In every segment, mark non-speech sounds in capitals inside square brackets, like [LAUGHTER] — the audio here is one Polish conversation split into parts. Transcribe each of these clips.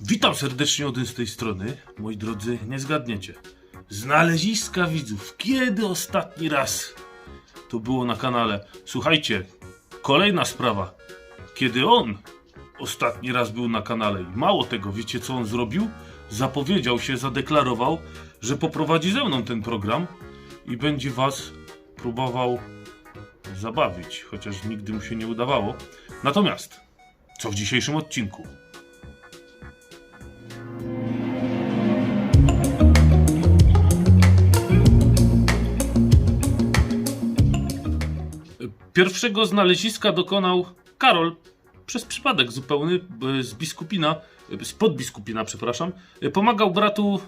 Witam serdecznie Odyn z tej strony. Moi drodzy, nie zgadniecie. Znaleziska widzów. Kiedy ostatni raz to było na kanale? Słuchajcie, kolejna sprawa. Kiedy on ostatni raz był na kanale i mało tego, wiecie co on zrobił? Zapowiedział się, zadeklarował, że poprowadzi ze mną ten program i będzie was próbował zabawić, chociaż nigdy mu się nie udawało. Natomiast, co w dzisiejszym odcinku? Pierwszego znaleziska dokonał Karol przez przypadek zupełny e, z biskupina, e, spod biskupina, przepraszam. E, Pomagał bratu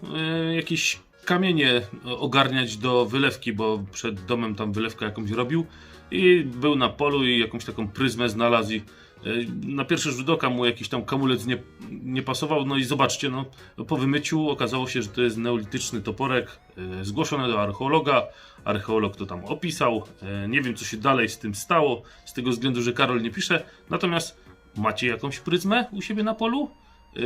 jakieś kamienie ogarniać do wylewki, bo przed domem tam wylewkę jakąś robił i był na polu i jakąś taką pryzmę znalazł na pierwszy rzut oka mu jakiś tam kamulec nie, nie pasował, no i zobaczcie, no, po wymyciu okazało się, że to jest neolityczny toporek e, zgłoszony do archeologa, archeolog to tam opisał, e, nie wiem co się dalej z tym stało, z tego względu, że Karol nie pisze, natomiast macie jakąś pryzmę u siebie na polu? E,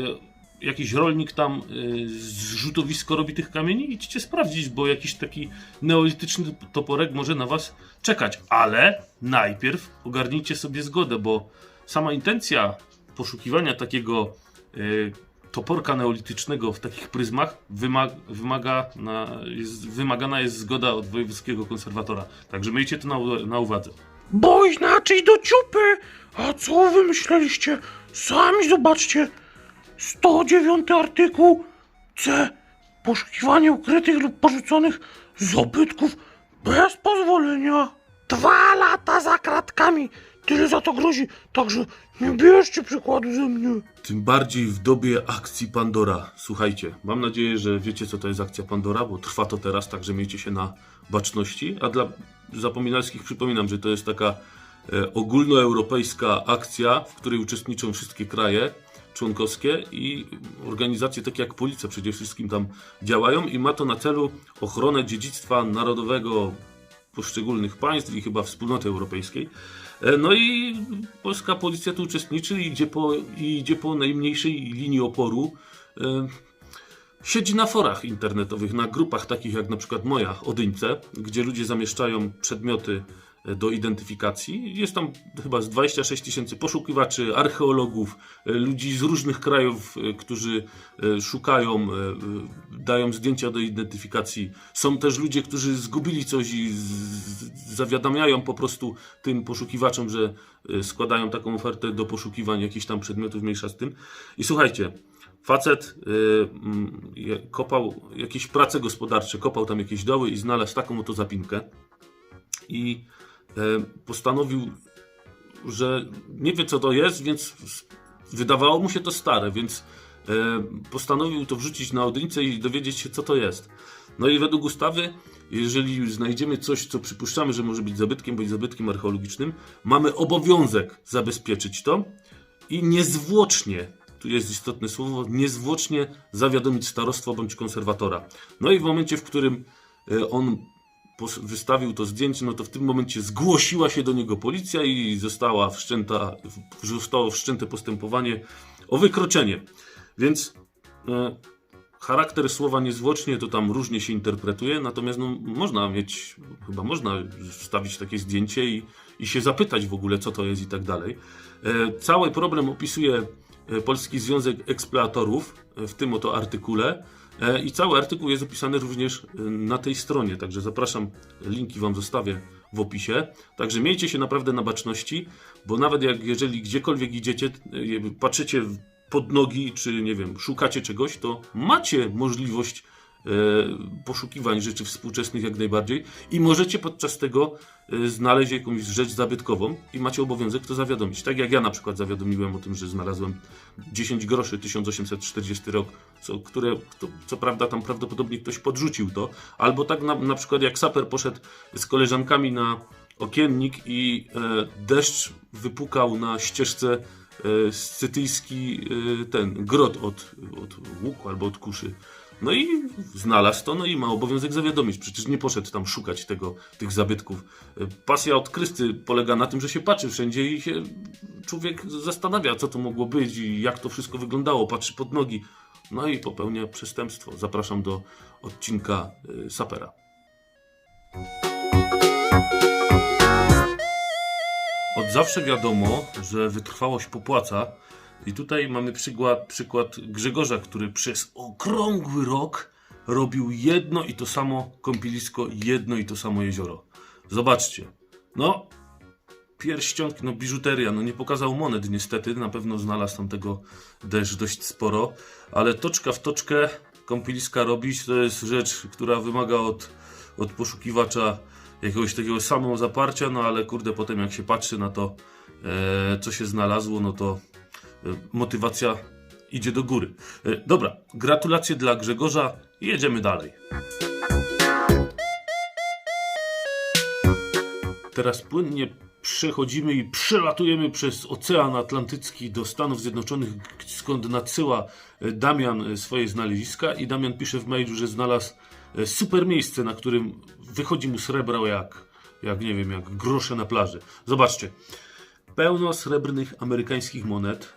Jakiś rolnik tam zrzutowisko robi tych kamieni? Idźcie sprawdzić, bo jakiś taki neolityczny toporek może na was czekać. Ale najpierw ogarnijcie sobie zgodę, bo sama intencja poszukiwania takiego y, toporka neolitycznego w takich pryzmach wymaga, wymaga na, jest, wymagana jest zgoda od wojewódzkiego konserwatora. Także miejcie to na, na uwadze. Bo inaczej do ciupy! A co wy myśleliście? Sami zobaczcie! 109 artykuł C. Poszukiwanie ukrytych lub porzuconych zabytków bez pozwolenia. Dwa lata za kratkami! Tyle za to grozi, także nie bierzcie przykładu ze mnie. Tym bardziej w dobie akcji Pandora. Słuchajcie, mam nadzieję, że wiecie, co to jest akcja Pandora, bo trwa to teraz, także miejcie się na baczności. A dla zapominalskich przypominam, że to jest taka e, ogólnoeuropejska akcja, w której uczestniczą wszystkie kraje członkowskie i organizacje takie jak policja przede wszystkim tam działają i ma to na celu ochronę dziedzictwa narodowego poszczególnych państw i chyba wspólnoty europejskiej. E, No i polska policja tu uczestniczy i idzie po, idzie po najmniejszej linii oporu. E, Siedzi na forach internetowych, na grupach takich jak na przykład moja, Odyńce, gdzie ludzie zamieszczają przedmioty do identyfikacji. Jest tam chyba z 26 tysięcy poszukiwaczy, archeologów, e, ludzi z różnych krajów, e, którzy e, szukają, dają zdjęcia do identyfikacji. Są też ludzie, którzy zgubili coś i zawiadamiają po prostu tym poszukiwaczom, że składają taką ofertę do poszukiwań jakichś tam przedmiotów, mniejsza z tym. I słuchajcie, Facet kopał jakieś prace gospodarcze, kopał tam jakieś doły i znalazł taką oto zapinkę. I postanowił, że nie wie co to jest, więc wydawało mu się to stare, więc e, postanowił to wrzucić na Odyńce i dowiedzieć się co to jest. No i według ustawy, jeżeli znajdziemy coś, co przypuszczamy, że może być zabytkiem bądź zabytkiem archeologicznym, mamy obowiązek zabezpieczyć to i niezwłocznie, tu jest istotne słowo, niezwłocznie zawiadomić starostwo bądź konserwatora. No i w momencie, w którym e, on wystawił to zdjęcie, no to w tym momencie zgłosiła się do niego policja i została wszczęta, zostało wszczęte postępowanie o wykroczenie. Więc e, charakter słowa niezwłocznie to tam różnie się interpretuje, natomiast no, można mieć, chyba można wstawić takie zdjęcie i, i się zapytać w ogóle, co to jest i tak dalej. E, Cały problem opisuje e, Polski Związek Eksploatorów e, w tym oto artykule. E, I cały artykuł jest opisany również e, na tej stronie, także zapraszam, linki Wam zostawię w opisie. Także miejcie się naprawdę na baczności, bo nawet jak jeżeli gdziekolwiek idziecie, e, patrzycie pod nogi, czy nie wiem, szukacie czegoś, to macie możliwość poszukiwań rzeczy współczesnych jak najbardziej i możecie podczas tego e, znaleźć jakąś rzecz zabytkową i macie obowiązek to zawiadomić. Tak jak ja na przykład zawiadomiłem o tym, że znalazłem 10 groszy 1840 rok, co, które, to, co prawda tam prawdopodobnie ktoś podrzucił to, albo tak na, na przykład jak saper poszedł z koleżankami na okiennik i e, deszcz wypukał na ścieżce e, scytyjski e, ten grot od, od łuku albo od kuszy. No i znalazł to, no i ma obowiązek zawiadomić. Przecież nie poszedł tam szukać tego, tych zabytków. E, Pasja od Krysty polega na tym, że się patrzy wszędzie i się człowiek zastanawia, co to mogło być i jak to wszystko wyglądało. Patrzy pod nogi. No i popełnia przestępstwo. Zapraszam do odcinka y, Sapera. Od zawsze wiadomo, że wytrwałość popłaca. I tutaj mamy przykład, przykład Grzegorza, który przez okrągły rok robił jedno i to samo kąpielisko, jedno i to samo jezioro. Zobaczcie. No, pierścionki, no biżuteria, no nie pokazał monet niestety, na pewno znalazł tam tego też dość sporo, ale toczka w toczkę kąpieliska robić to jest rzecz, która wymaga od, od poszukiwacza jakiegoś takiego samozaparcia, no ale kurde potem jak się patrzy na to, e, co się znalazło, no to motywacja idzie do góry. E, dobra, gratulacje dla Grzegorza jedziemy dalej. Teraz płynnie przechodzimy i przelatujemy przez Ocean Atlantycki do Stanów Zjednoczonych, skąd nadsyła e, Damian e, swoje znaleziska i Damian pisze w mailu, że znalazł e, super miejsce, na którym wychodzi mu srebra jak, jak nie wiem, jak grosze na plaży. Zobaczcie. Pełno srebrnych amerykańskich monet.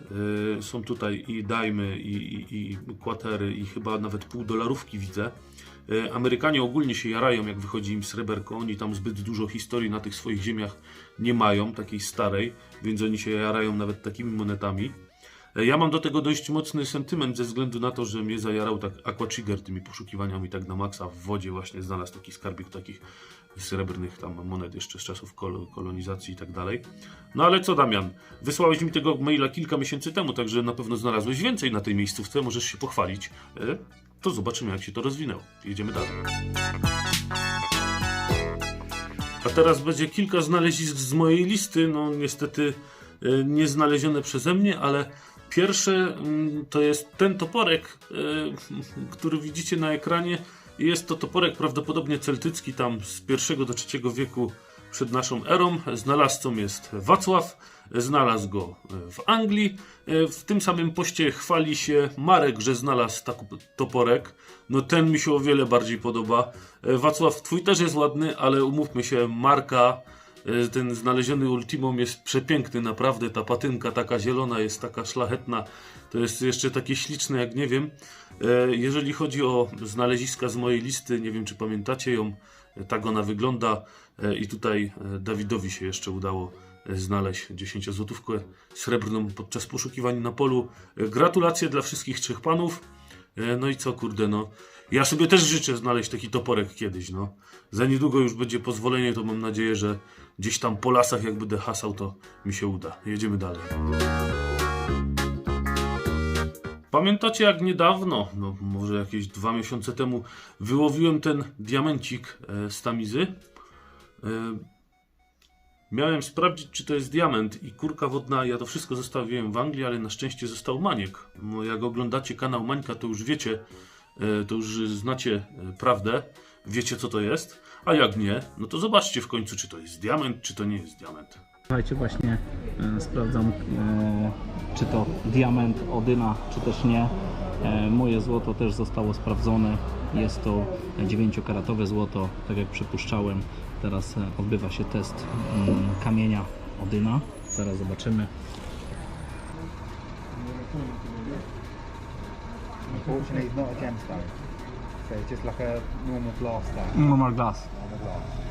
Yy, są tutaj i dajmy, i, i, i kwatery, i chyba nawet pół dolarówki widzę. Yy, Amerykanie ogólnie się jarają, jak wychodzi im sreberko. Oni tam zbyt dużo historii na tych swoich ziemiach nie mają, takiej starej, więc oni się jarają nawet takimi monetami. Ja mam do tego dość mocny sentyment ze względu na to, że mnie zajarał tak Aquachiger tymi poszukiwaniami tak na maksa w wodzie właśnie znalazł taki skarbik takich srebrnych tam monet jeszcze z czasów kol kolonizacji i tak dalej. No ale co Damian, wysłałeś mi tego maila kilka miesięcy temu, także na pewno znalazłeś więcej na tej miejscówce, możesz się pochwalić. E, To zobaczymy jak się to rozwinęło. Jedziemy dalej. A teraz będzie kilka znalezisk z mojej listy, no niestety e, nie znalezione przeze mnie, ale pierwsze mm, to jest ten toporek, e, [LAUGHS] który widzicie na ekranie. Jest to toporek prawdopodobnie celtycki, tam z I do III wieku przed naszą erą. Znalazcą jest Wacław, znalazł go w Anglii. W tym samym poście chwali się Marek, że znalazł taki toporek. No ten mi się o wiele bardziej podoba. Wacław, twój też jest ładny, ale umówmy się, Marka, ten znaleziony Ultimum jest przepiękny, naprawdę. Ta patynka taka zielona jest taka szlachetna. To jest jeszcze takie śliczne, jak nie wiem. E, Jeżeli chodzi o znaleziska z mojej listy, nie wiem czy pamiętacie ją, e, tak ona wygląda. E, I tutaj e, Dawidowi się jeszcze udało e, znaleźć 10-złotówkę srebrną podczas poszukiwań na polu. E, Gratulacje dla wszystkich trzech panów. E, No i co, kurde, no. Ja sobie też życzę znaleźć taki toporek kiedyś, no. Za niedługo już będzie pozwolenie, to mam nadzieję, że gdzieś tam po lasach, jak będę hasał, to mi się uda. Jedziemy dalej. Pamiętacie jak niedawno, no może jakieś dwa miesiące temu, wyłowiłem ten diamencik e, z tamizy? Miałem sprawdzić, czy to jest diament i kurka wodna, ja to wszystko zostawiłem w Anglii, ale na szczęście został Maniek. No, jak oglądacie kanał Mańka, to już wiecie, e, to już znacie e, prawdę, wiecie co to jest, a jak nie, no to zobaczcie w końcu, czy to jest diament, czy to nie jest diament. Słuchajcie, właśnie e, sprawdzam, e, czy to diament Odyna, czy też nie. E, moje złoto też zostało sprawdzone. Jest to 9-karatowe złoto, tak jak przypuszczałem. Teraz e, odbywa się test mm, kamienia Odyna. Zaraz zobaczymy. Unfortunately, it's not a gemstone. So it's just like a normal glass. Normal glass, normal glass.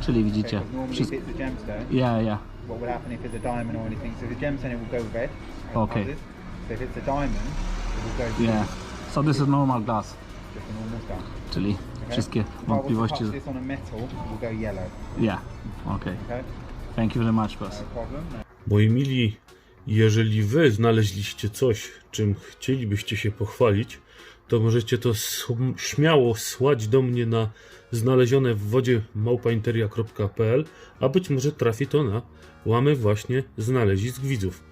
czyli widzicie. Wszystko... if it's a Yeah, yeah. what would happen if it's a diamond or anything? So the gemstone it will go red. Okay. houses. So if it's a diamond, it will go Yeah. So this is normal glass, czyli Okay? wszystkie wątpliwości. Yeah, okay. Okay, Thank you very much, boss. no. Moi mili, jeżeli wy znaleźliście coś, czym chcielibyście się pochwalić, to możecie to śmiało słać do mnie na znalezione w wodzie małpainteria.pl, a być może trafi to na łamy właśnie znalezisk widzów.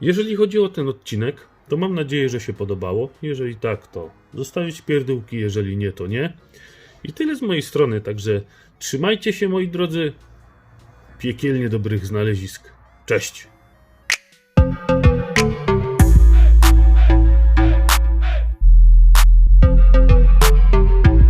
Jeżeli chodzi o ten odcinek, to mam nadzieję, że się podobało. Jeżeli tak, to zostawić pierdółki, jeżeli nie, to nie. I tyle z mojej strony, także trzymajcie się moi drodzy, piekielnie dobrych znalezisk. Cześć!